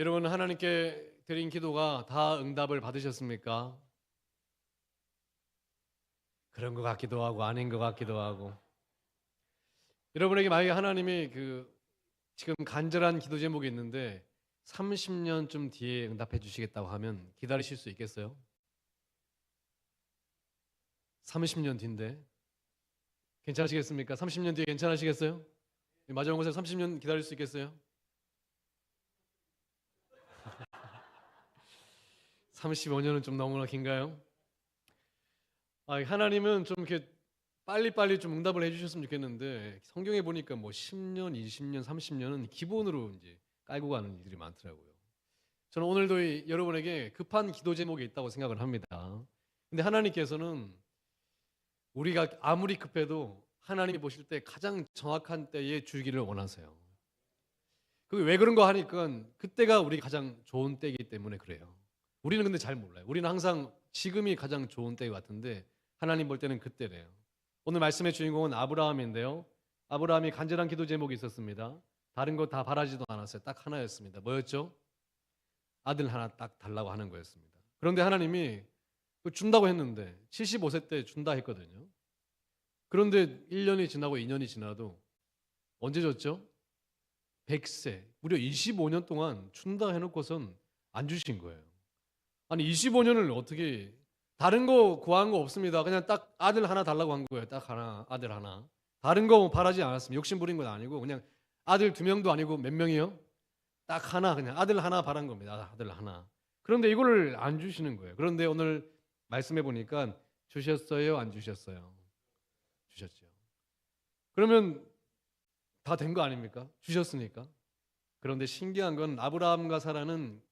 여러분 하나님께 드린 기도가 다 응답을 받으셨습니까? 그런 것 같기도 하고 아닌 것 같기도 하고 여러분에게 만약에 하나님이 그 지금 간절한 기도 제목이 있는데 30년쯤 뒤에 응답해 주시겠다고 하면 기다리실 수 있겠어요? 30년 뒤인데 괜찮으시겠습니까? 30년 뒤에 괜찮으시겠어요? 마지막 곳에 30년 기다릴 수 있겠어요? 35년은 좀 너무나 긴가요? 아, 하나님은 좀 이렇게 빨리빨리 좀 응답을 해주셨으면 좋겠는데 성경에 보니까 뭐 10년, 20년, 30년은 기본으로 이제 깔고 가는 일들이 많더라고요. 저는 오늘도 이- 여러분에게 급한 기도 제목이 있다고 생각을 합니다. 근데 하나님께서는 우리가 아무리 급해도 하나님이 보실 때 가장 정확한 때에 주기를 원하세요. 그게 왜 그런가 하니까 그때가 우리 가장 좋은 때이기 때문에 그래요. 우리는 근데 잘 몰라요. 우리는 항상 지금이 가장 좋은 때 같은데 하나님 볼 때는 그때래요. 오늘 말씀의 주인공은 아브라함인데요. 아브라함이 간절한 기도 제목이 있었습니다. 다른 거 다 바라지도 않았어요. 딱 하나였습니다. 뭐였죠? 아들 하나 딱 달라고 하는 거였습니다. 그런데 하나님이 그 준다고 했는데 75세 때 준다 했거든요. 그런데 1년이 지나고 2년이 지나도 언제 줬죠? 100세, 무려 25년 동안 준다 해놓고선 안 주신 거예요. 아니 25년을 어떻게 다른 거 구한 거 없습니다. 그냥 딱 아들 하나 달라고 한 거예요. 딱 하나 아들 하나. 다른 거 바라지 않았습니다. 욕심 부린 건 아니고 그냥 아들 두 명도 아니고 몇 명이요? 딱 하나 그냥 아들 하나 바란 겁니다. 아들 하나. 그런데 이거를 안 주시는 거예요. 그런데 오늘 말씀해 보니까 주셨어요, 안 주셨어요? 주셨죠. 그러면 다 된 거 아닙니까? 주셨으니까. 그런데 신기한 건 아브라함과 사라는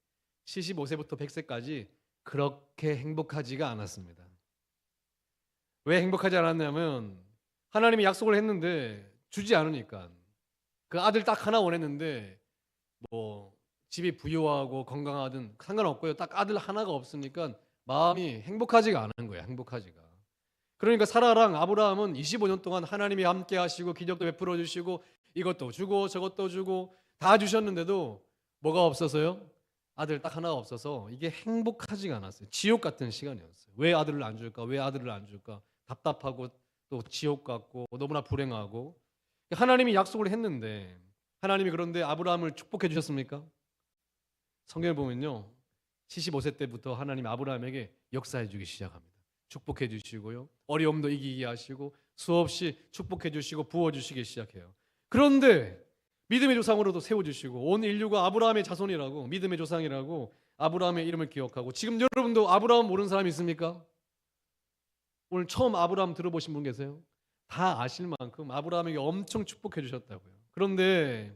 75세부터 100세까지 그렇게 행복하지가 않았습니다. 왜 행복하지 않았냐면 하나님이 약속을 했는데 주지 않으니까 그 아들 딱 하나 원했는데 뭐 집이 부유하고 건강하든 상관없고요. 딱 아들 하나가 없으니까 마음이 행복하지가 않은 거예요. 행복하지가. 그러니까 사라랑 아브라함은 25년 동안 하나님이 함께 하시고 기적도 베풀어 주시고 이것도 주고 저것도 주고 다 주셨는데도 뭐가 없어서요? 아들 딱 하나가 없어서 이게 행복하지가 않았어요. 지옥 같은 시간이었어요. 왜 아들을 안 줄까? 왜 아들을 안 줄까? 답답하고 또 지옥 같고 너무나 불행하고 하나님이 약속을 했는데 하나님이 그런데 아브라함을 축복해 주셨습니까? 성경을 보면요. 75세 때부터 하나님 아브라함에게 역사해 주기 시작합니다. 축복해 주시고요. 어려움도 이기게 하시고 수없이 축복해 주시고 부어 주시기 시작해요. 그런데 믿음의 조상으로도 세워 주시고 온 인류가 아브라함의 자손이라고 믿음의 조상이라고 아브라함의 이름을 기억하고 지금 여러분도 아브라함 모르는 사람 있습니까? 오늘 처음 아브라함 들어보신 분 계세요? 다 아실 만큼 아브라함에게 엄청 축복해 주셨다고요. 그런데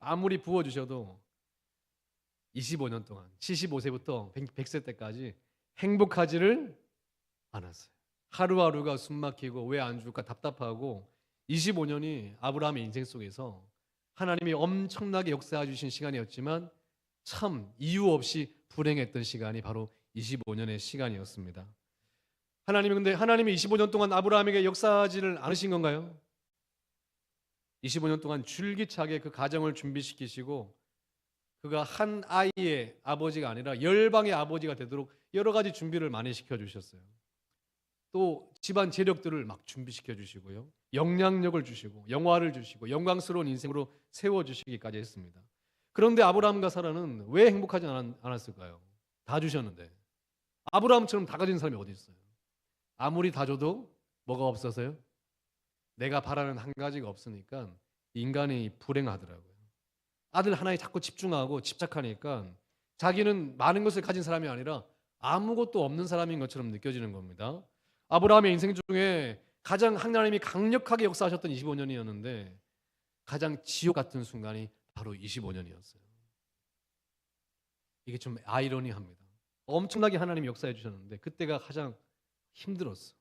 아무리 부어 주셔도 25년 동안 75세부터 100세 때까지 행복하지를 않았어요. 하루하루가 숨막히고 왜안 줄까 답답하고 25년이 아브라함의 인생 속에서 하나님이 엄청나게 역사해 주신 시간이었지만 참 이유 없이 불행했던 시간이 바로 25년의 시간이었습니다. 하나님이 근데 하나님이 25년 동안 아브라함에게 역사하지를 않으신 건가요? 25년 동안 줄기차게 그 가정을 준비시키시고 그가 한 아이의 아버지가 아니라 열방의 아버지가 되도록 여러 가지 준비를 많이 시켜 주셨어요. 또 집안 재력들을 막 준비시켜 주시고요. 영향력을 주시고 영화를 주시고 영광스러운 인생으로 세워 주시기까지 했습니다. 그런데 아브라함과 사라는 왜 행복하지 않았- 않았을까요? 다 주셨는데 아브라함처럼 다 가진 사람이 어디 있어요? 아무리 다 줘도 뭐가 없어서요? 내가 바라는 한 가지가 없으니까 인간이 불행하더라고요. 아들 하나에 자꾸 집중하고 집착하니까 자기는 많은 것을 가진 사람이 아니라 아무것도 없는 사람인 것처럼 느껴지는 겁니다. 아브라함의 인생 중에 가장 하나님이 강력하게 역사하셨던 25년이었는데 가장 지옥 같은 순간이 바로 25년이었어요. 이게 좀 아이러니합니다. 엄청나게 하나님이 역사해 주셨는데 그때가 가장 힘들었어.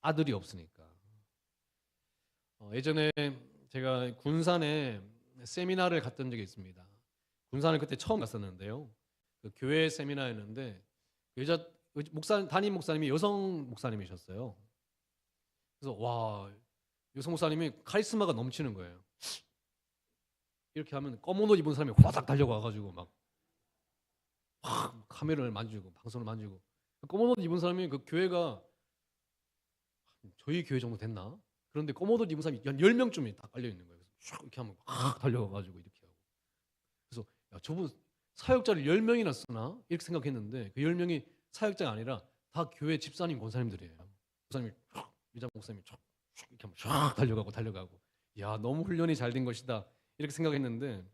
아들이 없으니까. 어, 예전에 제가 군산에 세미나를 갔던 적이 있습니다. 군산을 그때 처음 갔었는데요. 그 교회 세미나였는데 여자 목사 담임 목사님이 여성 목사님이셨어요. 그래서 와 여성 목사님이 카리스마가 넘치는 거예요. 이렇게 하면 검은 옷 입은 사람이 화닥 달려가 가지고 막 막 카메라를 만지고 방송을 만지고 검은 옷 입은 사람이 그 교회가 저희 교회 정도 됐나? 그런데 검은 옷 입은 사람이 한 10명쯤이 다 깔려 있는 거예요. 슉 이렇게 하면 막 달려가 가지고 이렇게 하고. 그래서 야, 저분 사역자를 10명이나 쓰나? 이렇게 생각했는데 그 10명이 사역자가 아니라 다 교회 집사님 권사님들이에요. 목사님이 촥, 유자 목사님이 촥, 촥 이렇게 하면 쫙 달려가고 달려가고. 야, 너무 훈련이 잘 된 것이다. 이렇게 생각했는데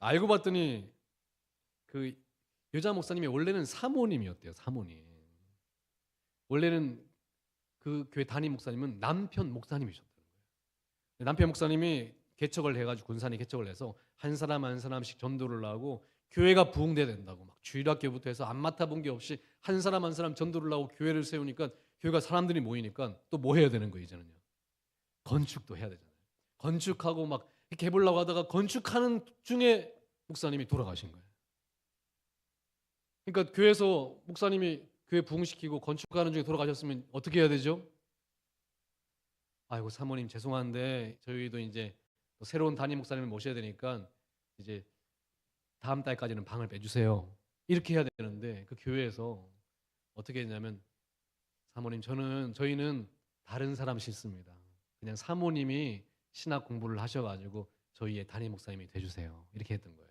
알고 봤더니 그 여자 목사님이 원래는 사모님이었대요. 사모님. 원래는 그 교회 담임 목사님은 남편 목사님이셨다는 거예요. 남편 목사님이 개척을 해가지고 군산이 개척을 해서 한 사람 한 사람씩 전도를 하고 교회가 부흥돼야 된다고 막 주일학교부터 해서 안 맡아본 게 없이 한 사람 한 사람 전도를 하고 교회를 세우니까 교회가 사람들이 모이니까 또 뭐 해야 되는 거예요 이제는요 건축도 해야 되잖아요 건축하고 막 이렇게 해보려고 하다가 건축하는 중에 목사님이 돌아가신 거예요 그러니까 교회에서 목사님이 교회 부흥시키고 건축하는 중에 돌아가셨으면 어떻게 해야 되죠? 아이고 사모님 죄송한데 저희도 이제 또 새로운 담임 목사님을 모셔야 되니까 이제 다음 달까지는 방을 빼주세요. 이렇게 해야 되는데 그 교회에서 어떻게 했냐면 사모님 저는 저희는 다른 사람 싫습니다. 그냥 사모님이 신학 공부를 하셔가지고 저희의 담임 목사님이 돼주세요. 이렇게 했던 거예요.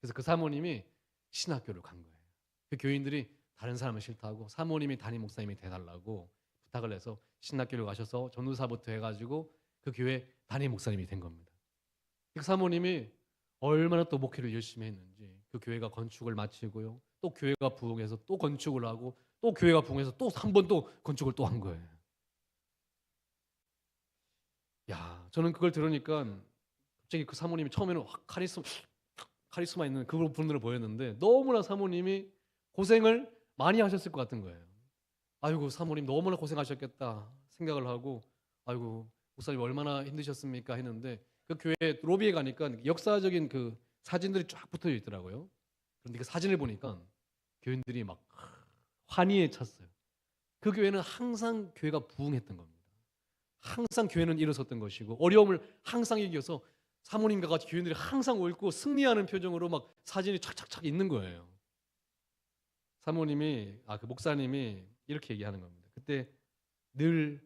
그래서 그 사모님이 신학교를 간 거예요. 그 교인들이 다른 사람은 싫다고 사모님이 담임 목사님이 돼달라고 부탁을 해서 신학교를 가셔서 전도사부터 해가지고 그 교회 담임 목사님이 된 겁니다. 그 사모님이 얼마나 또 목회를 열심히 했는지 그 교회가 건축을 마치고요. 또 교회가 부흥해서 또 건축을 하고 또 교회가 부흥해서 또 한 번 또 건축을 또 한 거예요. 야, 저는 그걸 들으니까 갑자기 그 사모님이 처음에는 확 카리스마 카리스마 있는 그런 분으로 보였는데 너무나 사모님이 고생을 많이 하셨을 것 같은 거예요. 아이고 사모님 너무나 고생하셨겠다 생각을 하고 아이고 목사님 얼마나 힘드셨습니까 했는데 그 교회 로비에 가니까 역사적인 그 사진들이 쫙 붙어 있더라고요. 그런데 그 사진을 보니까 교인들이 막 환희에 찼어요. 그 교회는 항상 교회가 부흥했던 겁니다. 항상 교회는 일어섰던 것이고 어려움을 항상 이겨서 사모님과 같이 교인들이 항상 옳고 승리하는 표정으로 막 사진이 착착착 있는 거예요. 사모님이 아 그 목사님이 이렇게 얘기하는 겁니다. 그때 늘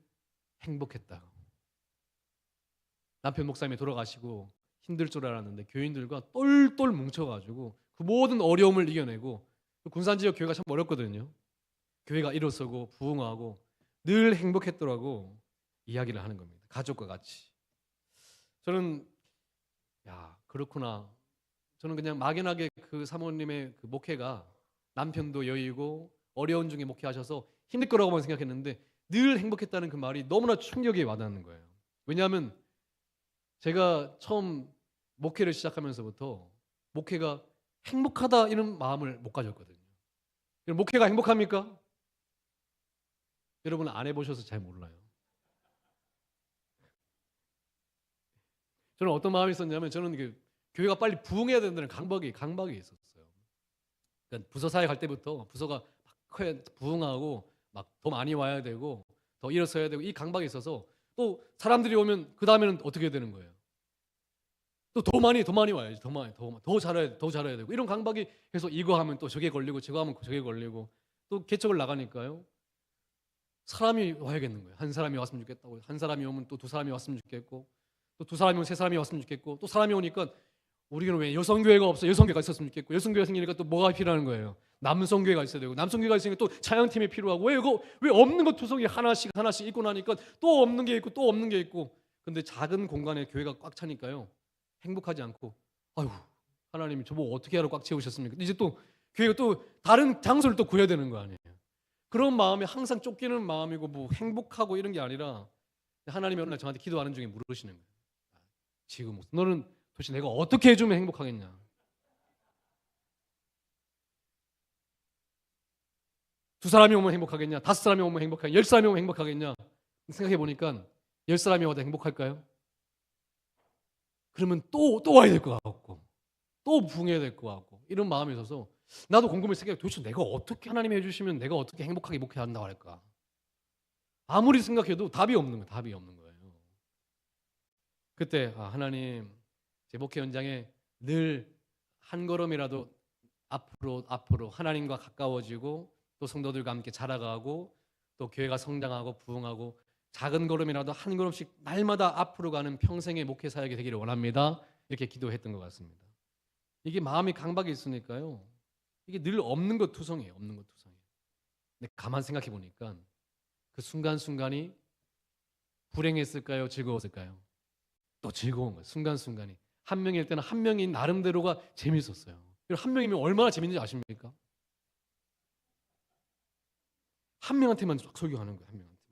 행복했다. 남편 목사님이 돌아가시고 힘들 줄 알았는데 교인들과 똘똘 뭉쳐가지고 그 모든 어려움을 이겨내고 그 군산 지역 교회가 참 어렵거든요. 교회가 일어서고 부흥하고 늘 행복했더라고 이야기를 하는 겁니다. 가족과 같이. 저는 야 그렇구나. 저는 그냥 막연하게 그 사모님의 그 목회가 남편도 여의고 어려운 중에 목회하셔서 힘들 거라고만 생각했는데 늘 행복했다는 그 말이 너무나 충격이 와닿는 거예요. 왜냐하면 제가 처음 목회를 시작하면서부터 목회가 행복하다 이런 마음을 못 가졌거든요. 목회가 행복합니까? 여러분 안 해보셔서 잘 몰라요. 저는 어떤 마음이 있었냐면 저는 그 교회가 빨리 부흥해야 된다는 강박이 강박이 있었어요. 그러니까 부서 사회 갈 때부터 부서가 막 커야 부흥하고 막 더 많이 와야 되고 더 일어서야 되고 이 강박이 있어서 또 사람들이 오면 그 다음에는 어떻게 되는 거예요? 또 더 많이 더 많이 와야지 더 많이 더, 더 잘해야 더 잘해야 되고 이런 강박이 해서 이거 하면 또 저게 걸리고 저거 하면 저게 걸리고 또 개척을 나가니까요 사람이 와야겠는 거예요. 한 사람이 왔으면 좋겠다고. 한 사람이 오면 또 두 사람이 왔으면 좋겠고 또 두 사람이 오면 세 사람이 왔으면 좋겠고 또 사람이 오니까 우리는 왜 여성교회가 없어? 여성교회가 있었으면 좋겠고 여성교회가 생기니까 또 뭐가 필요한 거예요? 남성교회가 있어야 되고 남성교회가 있으니까 또 차영팀이 필요하고 왜 이거 왜 없는 것 투성이 하나씩 하나씩 있고 나니까 또 없는 게 있고 또 없는 게 있고. 근데 작은 공간에 교회가 꽉 차니까요. 행복하지 않고 아유 하나님이 저보고 어떻게 하러 꽉 채우셨습니까? 이제 또 교회가 또 다른 장소를 또 구해야 되는 거 아니에요 그런 마음이 항상 쫓기는 마음이고 뭐 행복하고 이런 게 아니라 하나님이 어느 날 저한테 기도하는 중에 물으시는 거예요 지금 너는 도대체 내가 어떻게 해주면 행복하겠냐 두 사람이 오면 행복하겠냐? 다섯 사람이 오면 행복하겠냐? 열 사람이 오면 행복하겠냐? 생각해 보니까 열 사람이 와도 행복할까요? 그러면 또 또 와야 될 것 같고 또 부흥해야 될 것 같고 이런 마음이 있어서 나도 곰곰이 생각해 도대체 내가 어떻게 하나님이 해주시면 내가 어떻게 행복하게 목회한다고 할까? 아무리 생각해도 답이 없는 거예요. 답이 없는 거예요. 그때 아, 하나님 제 목회 현장에 늘 한 걸음이라도 앞으로 앞으로 하나님과 가까워지고 또 성도들과 함께 자라가고 또 교회가 성장하고 부흥하고 작은 걸음이라도 한 걸음씩 날마다 앞으로 가는 평생의 목회 사역이 되기를 원합니다. 이렇게 기도했던 것 같습니다. 이게 마음이 강박이 있으니까요. 이게 늘 없는 것 투성이에요. 없는 것 투성이에요. 근데 가만 생각해 보니까 그 순간순간이 불행했을까요? 즐거웠을까요? 또 즐거운 거예요. 순간순간이. 한 명일 때는 한 명인 나름대로가 재밌었어요. 한 명이면 얼마나 재밌는지 아십니까? 한 명한테만 쫙 설교하는 거예요. 한 명한테.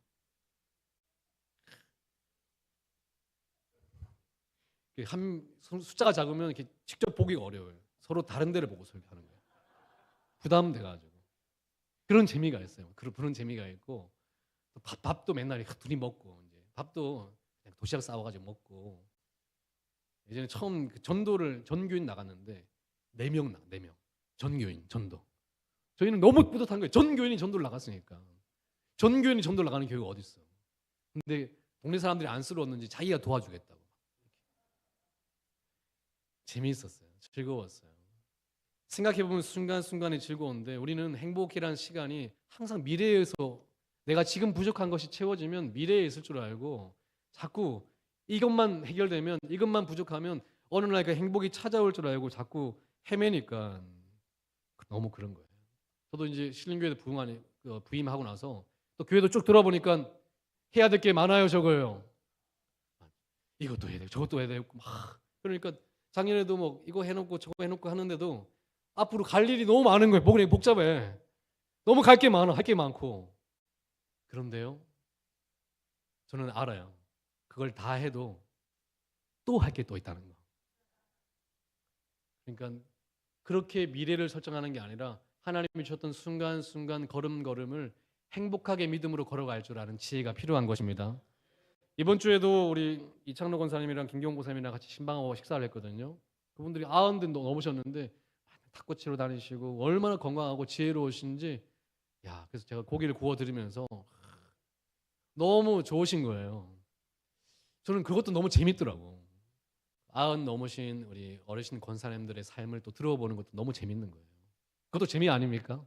한 숫자가 작으면 이렇게 직접 보기가 어려워요. 서로 다른 데를 보고 설교하는 거예요. 부담돼가지고 그런 재미가 있어요. 그런 재미가 있고 또 밥, 밥도 맨날 둘이 먹고 이제 밥도 도시락 싸워가지고 먹고 예전에 처음 그 전도를 전교인 나갔는데 네 명 나, 네명 전교인 전도. 저희는 너무 뿌듯한 거예요. 전교인이 전도를 나갔으니까. 전교인이 전도를 나가는 교회가 어디 있어? 근데 동네 사람들이 안쓰러웠는지 자기가 도와주겠다고. 재미있었어요. 즐거웠어요. 생각해 보면 순간순간이 즐거운데 우리는 행복이라는 시간이 항상 미래에서 내가 지금 부족한 것이 채워지면 미래에 있을 줄 알고 자꾸 이것만 해결되면 이것만 부족하면 어느 날 그 행복이 찾아올 줄 알고 자꾸 헤매니까 너무 그런 거예요. 저도 이제 신림교회 부임하니 그 부임하고 나서 또 교회도 쭉 돌아보니까 해야 될 게 많아요, 저거요. 이것도 해야 되고 저것도 해야 되고 막 그러니까 작년에도 뭐 이거 해놓고 저거 해놓고 하는데도 앞으로 갈 일이 너무 많은 거예요. 복이 복잡해. 너무 갈 게 많아, 할 게 많고. 그런데요, 저는 알아요. 그걸 다 해도 또 할 게 또 있다는 거. 그러니까 그렇게 미래를 설정하는 게 아니라 하나님이 주셨던 순간순간 걸음걸음을 행복하게 믿음으로 걸어갈 줄 아는 지혜가 필요한 것입니다. 이번 주에도 우리 이창로 권사님이랑 김경 고 사님이랑 같이 신방하고 식사를 했거든요. 그분들이 아흔 든 넘으셨는데 탁구 치러 다니시고 얼마나 건강하고 지혜로우신지 야 그래서 제가 고기를 구워 드리면서 너무 좋으신 거예요. 저는 그것도 너무 재밌더라고. 아흔 넘으신 우리 어르신 권사님들의 삶을 또 들어보는 것도 너무 재밌는 거예요. 그것도 재미 아닙니까?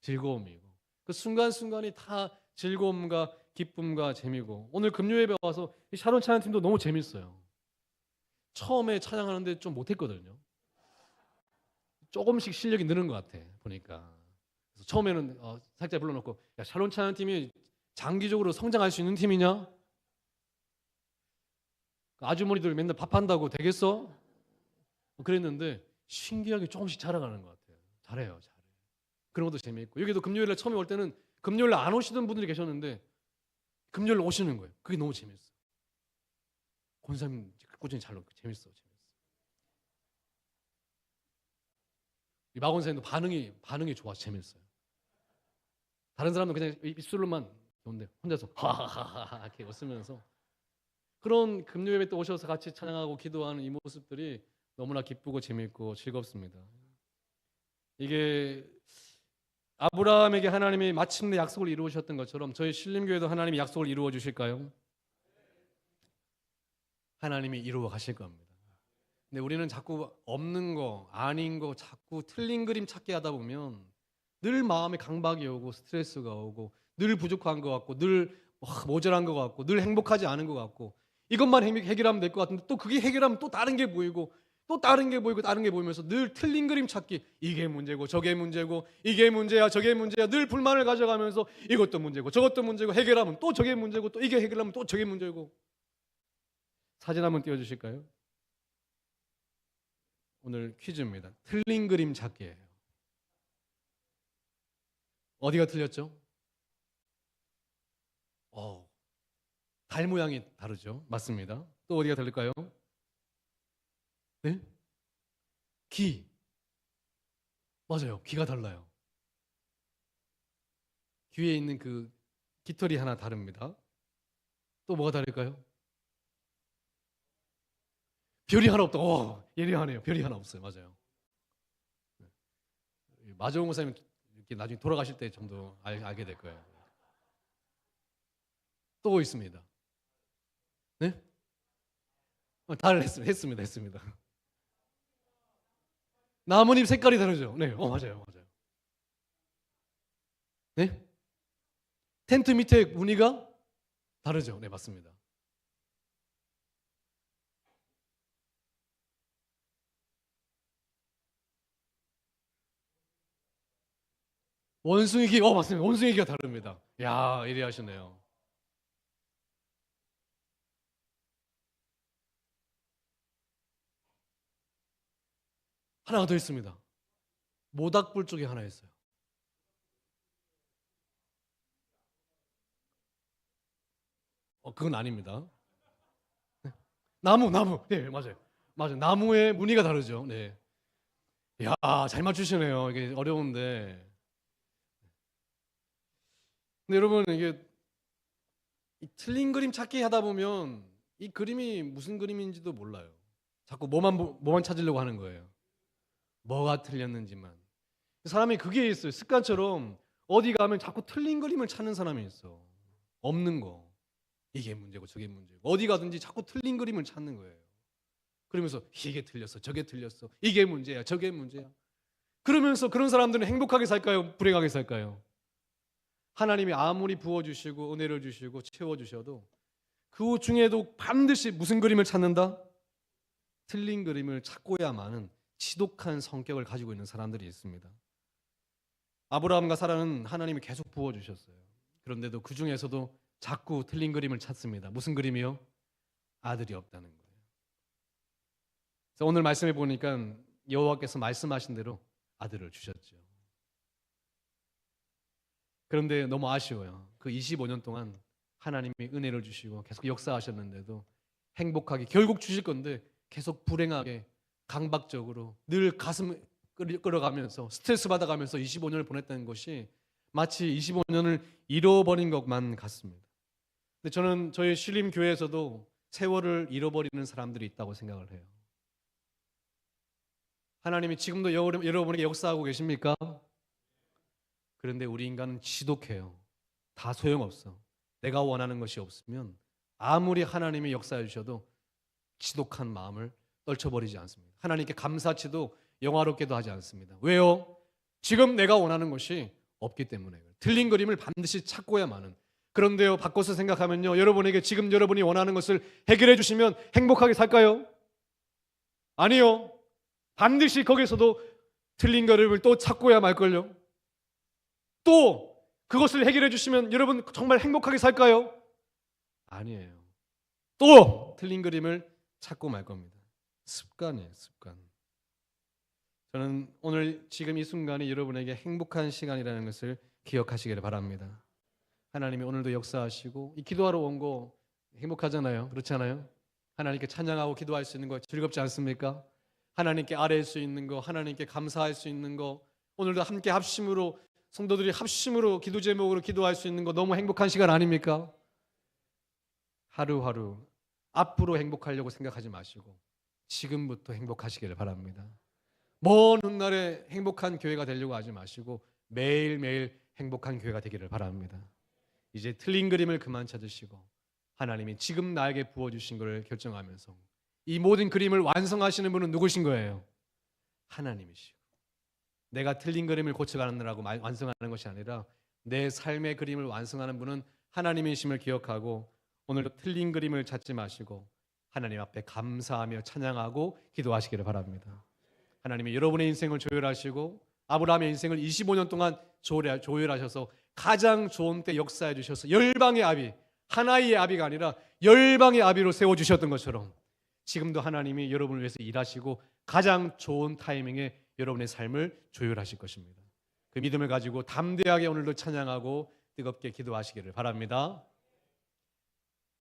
즐거움이고 그 순간순간이 다 즐거움과 기쁨과 재미고 오늘 금요예배 와서 이 샤론 찬양 팀도 너무 재밌어요. 처음에 찬양하는데 좀 못했거든요. 조금씩 실력이 느는 것 같아 보니까. 그래서 처음에는 어, 살짝 불러놓고 야 찬양 팀이 장기적으로 성장할 수 있는 팀이냐? 그 아주머니들 맨날 밥한다고 되겠어? 뭐 그랬는데 신기하게 조금씩 자라가는 것 같아요. 잘해요, 잘해. 그런 것도 재미있고 여기도 금요일에 처음에 올 때는 금요일에 안 오시던 분들이 계셨는데 금요일 오시는 거예요. 그게 너무 재밌어. 권사님 꾸준히 잘 재밌어, 재밌어. 마권사님도 반응이 반응이 좋아, 재밌어요. 다른 사람은 그냥 입술로만 좋은데 혼자서 하하하하 이렇게 웃으면서 그런 금요일에 또 오셔서 같이 찬양하고 기도하는 이 모습들이 너무나 기쁘고 재밌고 즐겁습니다. 이게 아브라함에게 하나님이 마침내 약속을 이루으셨던 것처럼 저희 신림교회도 하나님이 약속을 이루어 주실까요? 하나님이 이루어 가실 겁니다. 근데 우리는 자꾸 없는 거, 아닌 거, 자꾸 틀린 그림 찾게 하다 보면 늘 마음에 강박이 오고 스트레스가 오고 늘 부족한 것 같고 늘 모자란 것 같고 늘 행복하지 않은 것 같고 이것만 해결하면 될 것 같은데 또 그게 해결하면 또 다른 게 보이고 또 다른 게 보이고 다른 게 보이면서 늘 틀린 그림 찾기 이게 문제고 저게 문제고 이게 문제야 저게 문제야 늘 불만을 가져가면서 이것도 문제고 저것도 문제고 해결하면 또 저게 문제고 또 이게 해결하면 또 저게 문제고 사진 한번 띄워주실까요? 오늘 퀴즈입니다. 틀린 그림 찾기예요. 어디가 틀렸죠? 어, 달 모양이 다르죠. 맞습니다. 또 어디가 다를까요? 네? 귀. 맞아요. 귀가 달라요. 귀에 있는 그 깃털이 하나 다릅니다. 또 뭐가 다를까요? 별이 하나 없다. 어, 예리하네요. 별이 하나 없어요. 맞아요. 마정호 목사님 이렇게 나중에 돌아가실 때 정도 알, 알게 될 거예요. 또 있습니다. 네? 어, 다 했습니다. 했습니다. 했습니다. 나뭇잎 색깔이 다르죠. 네, 어 맞아요, 맞아요. 네? 텐트 밑에 무늬가 다르죠. 네, 맞습니다. 원숭이 기, 어 맞습니다. 원숭이 기가 다릅니다. 야, 이리 하시네요. 하나가 더 있습니다. 모닥불 쪽에 하나 있어요. 어, 그건 아닙니다. 네. 나무, 나무. 네, 맞아요. 맞아요. 나무의 무늬가 다르죠. 네. 야, 잘 맞추시네요. 이게 어려운데. 근데 여러분 이게 이 틀린 그림 찾기 하다 보면 이 그림이 무슨 그림인지도 몰라요. 자꾸 뭐만 보- 뭐만 찾으려고 하는 거예요. 뭐가 틀렸는지만. 사람이 그게 있어요. 습관처럼 어디 가면 자꾸 틀린 그림을 찾는 사람이 있어. 없는 거. 이게 문제고 저게 문제고. 어디 가든지 자꾸 틀린 그림을 찾는 거예요. 그러면서 이게 틀렸어. 저게 틀렸어. 이게 문제야. 저게 문제야. 그러면서 그런 사람들은 행복하게 살까요? 불행하게 살까요? 하나님이 아무리 부어주시고 은혜를 주시고 채워주셔도 그 중에도 반드시 무슨 그림을 찾는다? 틀린 그림을 찾고야만은 지독한 성격을 가지고 있는 사람들이 있습니다. 아브라함과 사라는 하나님이 계속 부어주셨어요. 그런데도 그 중에서도 자꾸 틀린 그림을 찾습니다. 무슨 그림이요? 아들이 없다는 거예요. 오늘 말씀해 보니까 여호와께서 말씀하신 대로 아들을 주셨죠. 그런데 너무 아쉬워요. 그 25년 동안 하나님이 은혜를 주시고 계속 역사하셨는데도 행복하게 결국 주실 건데 계속 불행하게 강박적으로 늘 가슴 끌- 끌어가면서 스트레스 받아가면서 25년을 보냈다는 것이 마치 25년을 잃어버린 것만 같습니다. 근데 저는 저희 신림 교회에서도 세월을 잃어버리는 사람들이 있다고 생각을 해요. 하나님이 지금도 여러- 여러분에게 역사하고 계십니까? 그런데 우리 인간은 지독해요. 다 소용없어. 내가 원하는 것이 없으면 아무리 하나님이 역사해 주셔도 지독한 마음을 떨쳐버리지 않습니다. 하나님께 감사치도 영화롭게도 하지 않습니다. 왜요? 지금 내가 원하는 것이 없기 때문에 틀린 그림을 반드시 찾고야만은 그런데요 바꿔서 생각하면요 여러분에게 지금 여러분이 원하는 것을 해결해 주시면 행복하게 살까요? 아니요 반드시 거기서도 틀린 그림을 또 찾고야 말걸요 또 그것을 해결해 주시면 여러분 정말 행복하게 살까요? 아니에요. 또 틀린 그림을 찾고 말 겁니다. 습관이에요, 습관. 저는 오늘 지금 이 순간이 여러분에게 행복한 시간이라는 것을 기억하시기를 바랍니다. 하나님이 오늘도 역사하시고 이 기도하러 온 거 행복하잖아요. 그렇지 않아요? 하나님께 찬양하고 기도할 수 있는 거 즐겁지 않습니까? 하나님께 아뢰할 수 있는 거, 하나님께 감사할 수 있는 거, 오늘도 함께 합심으로 성도들이 합심으로 기도 제목으로 기도할 수 있는 거 너무 행복한 시간 아닙니까? 하루하루 앞으로 행복하려고 생각하지 마시고 지금부터 행복하시기를 바랍니다. 먼 훗날에 행복한 교회가 되려고 하지 마시고 매일매일 행복한 교회가 되기를 바랍니다. 이제 틀린 그림을 그만 찾으시고 하나님이 지금 나에게 부어 주신 것을 결정하면서 이 모든 그림을 완성하시는 분은 누구신 거예요? 하나님이시고 내가 틀린 그림을 고쳐가느라고 말- 완성하는 것이 아니라 내 삶의 그림을 완성하는 분은 하나님이심을 기억하고 오늘도 틀린 그림을 찾지 마시고 하나님 앞에 감사하며 찬양하고 기도하시기를 바랍니다. 하나님이 여러분의 인생을 조율하시고 아브라함의 인생을 25년 동안 조율하- 조율하셔서 가장 좋은 때 역사해 주셔서 열방의 아비 하나의 아비가 아니라 열방의 아비로 세워 주셨던 것처럼 지금도 하나님이 여러분을 위해서 일하시고 가장 좋은 타이밍에 여러분의 삶을 조율하실 것입니다. 그 믿음을 가지고 담대하게 오늘도 찬양하고 뜨겁게 기도하시기를 바랍니다.